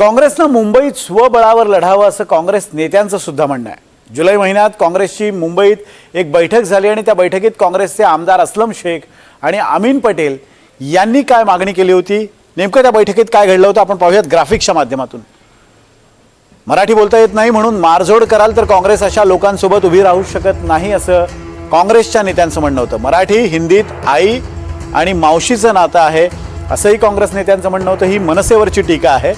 काँग्रेसनं मुंबईत स्वबळावर लढावं असं काँग्रेस नेत्यांचं सुद्धा म्हणणं आहे. जुलै महिन्यात काँग्रेसची मुंबईत एक बैठक झाली आणि त्या बैठकीत काँग्रेसचे आमदार असलम शेख आणि अमीन पटेल यांनी काय मागणी केली होती? नेमकं त्या बैठकीत काय घडलं होतं? आपण पाहूयात ग्राफिक्सच्या माध्यमातून. मराठी बोलता येत नाही म्हणून मारझोड कराल तर काँग्रेस अशा लोकांसोबत उभी राहू शकत नाही असं काँग्रेसच्या नेत्यांचं म्हणणं होतं. मराठी हिंदीत आई आणि मावशीचं नातं आहे असंही काँग्रेस नेत्यांचं म्हणणं होतं. ही मनसेवरची टीका आहे.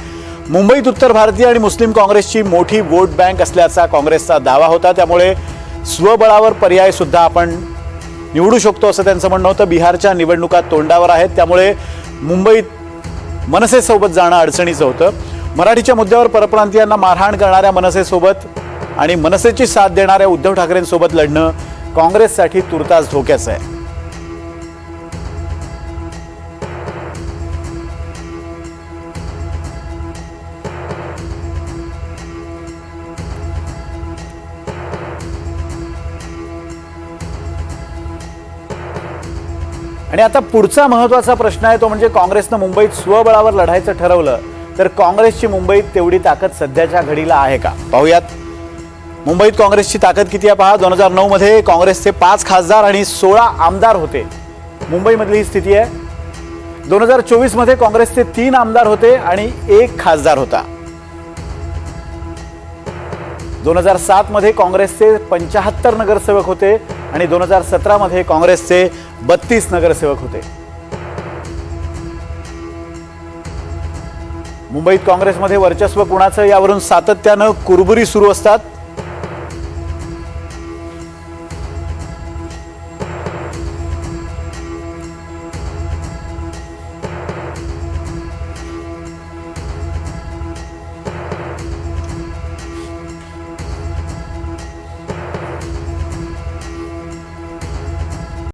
मुंबईत उत्तर भारतीय आणि मुस्लिम काँग्रेसची मोठी वोट बँक असल्याचा काँग्रेसचा दावा होता. त्यामुळे स्वबळावर पर्याय सुद्धा आपण निवडू शकतो असं त्यांचं म्हणणं होतं. बिहारच्या निवडणुका तोंडावर आहेत. त्यामुळे मुंबईत मनसेसोबत जाणं अडचणीचं होतं. मराठीच्या मुद्द्यावर परप्रांतीयांना मारहाण करणाऱ्या मनसेसोबत आणि मनसेची साथ देणाऱ्या उद्धव ठाकरेंसोबत लढणं काँग्रेससाठी तुर्तास धोक्याचं आहे. आणि आता पुढचा महत्त्वाचा प्रश्न आहे तो म्हणजे काँग्रेसनं मुंबईत स्वबळावर लढायचं ठरवलं तर काँग्रेसची मुंबईत तेवढी ताकद सध्याच्या घडीला आहे का? पाहूयात. मुंबईत काँग्रेसची ताकद किती आहे पहा दोन हजार नऊमध्ये काँग्रेसचे पाच खासदार आणि सोळा आमदार होते. मुंबईमधली ही स्थिती आहे. दोन हजार चोवीसमध्ये काँग्रेसचे तीन आमदार होते आणि एक खासदार होता. दोन हजार सातमध्ये काँग्रेसचे पंचाहत्तर नगरसेवक होते आणि दोन हजार सतरामध्ये काँग्रेसचे बत्तीस नगरसेवक होते. मुंबईत काँग्रेसमध्ये वर्चस्व कुणाचं? यावरून सातत्यानं कुरबुरी सुरू असतात.